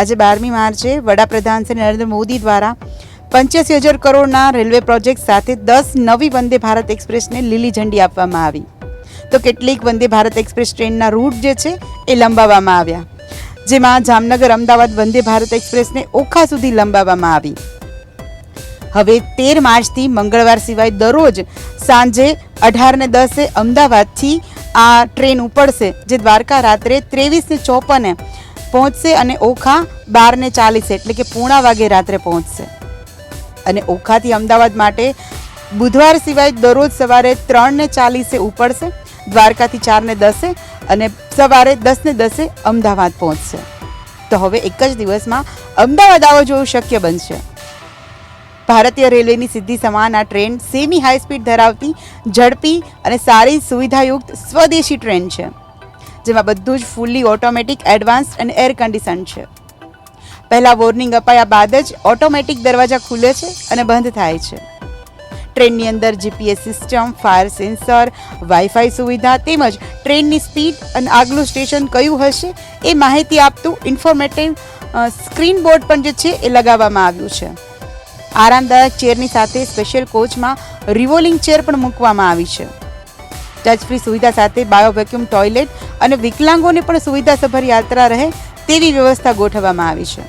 આજે બારમી માર્ચે વડાપ્રધાન શ્રી નરેન્દ્ર મોદી દ્વારા પંચ્યાસી હજાર કરોડના રેલવે પ્રોજેક્ટ સાથે દસ નવી વંદે ભારત એક્સપ્રેસને લીલી ઝંડી આપવામાં આવી. તો કેટલીક વંદે ભારત એક્સપ્રેસ ટ્રેનના રૂટ જે છે એ લંબાવવામાં આવ્યા. જેમાં જામનગર, અમદાવાદ વંદે ભારત એક્સપ્રેસને ઓખા સુધી લંબાવવામાં આવી. હવે તેર માર્ચથી મંગળવાર સિવાય દરરોજ સાંજે અઢારને દસે અમદાવાદથી આ ટ્રેન ઉપડશે, જે દ્વારકા રાત્રે ત્રેવીસને ચોપને પહોંચશે અને ઓખા બાર ને ચાલીસે, એટલે કે પૂણા વાગે રાત્રે પહોંચશે. અને ઓખાથી અમદાવાદ માટે બુધવાર સિવાય દરરોજ સવારે ત્રણ ને ચાલીસે ઉપડશે, દ્વારકાથી ચાર ને દસે અને સવારે દસ ને દસે અમદાવાદ પહોંચશે. તો હવે એક જ દિવસમાં અમદાવાદ આવો જોવું શક્ય બનશે. ભારતીય રેલવેની સિદ્ધિ સમાન આ ટ્રેન સેમી હાઈ સ્પીડ ધરાવતી, ઝડપી અને સારી સુવિધાયુક્ત સ્વદેશી ટ્રેન છે. જેમાં બધું જ ફૂલ્લી ઓટોમેટિક એડવાન્સ અને એર કન્ડિશન છે. પહેલાં વોર્નિંગ અપાયા બાદ જ ઓટોમેટિક દરવાજા ખુલે છે અને બંધ થાય છે. ટ્રેનની અંદર GPS system fire sensor wifi સુવિધા તેમજ ટ્રેનની સ્પીડ અને આગલું સ્ટેશન કયું હશે એ માહિતી આપતું ઇન્ફોર્મેટિવ સ્ક્રીન બોર્ડ પણ જે છે એ લગાવવામાં આવ્યું છે. આરામદાયક ચેરની સાથે સ્પેશિયલ કોચમાં રિવોલિંગ ચેર પણ મૂકવામાં આવી છે. ટચ ફ્રી સુવિધા સાથે બાયો વેક્યુમ ટોયલેટ અને વિકલાંગોને પણ સુવિધાસભર યાત્રા રહે તેવી વ્યવસ્થા ગોઠવવામાં આવી છે.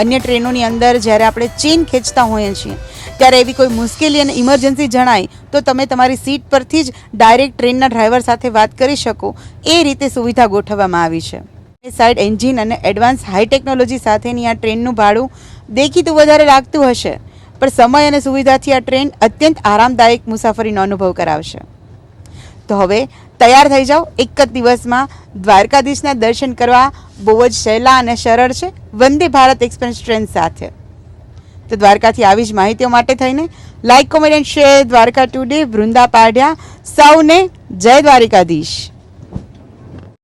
અન્ય ટ્રેનોની અંદર જ્યારે આપણે ચેન ખેંચતા હોઈએ છીએ, ત્યારે એવી કોઈ મુશ્કેલી અને ઇમરજન્સી જણાય તો તમે તમારી સીટ પરથી જ ડાયરેક્ટ ટ્રેનના ડ્રાઈવર સાથે વાત કરી શકો. એ રીતે સુવિધા ગોઠવવામાં આવી છે. એ સાઈડ એન્જિન અને એડવાન્સ હાઈ ટેકનોલોજી સાથેની આ ટ્રેનનું ભાડું દેખીતું વધારે લાગતું હશે, પણ સમય અને સુવિધાથી આ ટ્રેન અત્યંત આરામદાયક મુસાફરીનો અનુભવ કરાવશે. તો હવે તૈયાર થઈ જાઓ. એક જ દિવસમાં દ્વારકાધીશના દર્શન કરવા બહુ જ સહેલા અને સરળ છે. વંદે ભારત એક્સપ્રેસ ટ્રેન સાથે. તો દ્વારકાથી આવી જ માહિતીઓ માટે થઈને like comment and share Dwarka today Vrinda Padhya સૌને જય દ્વારિકાધીશ.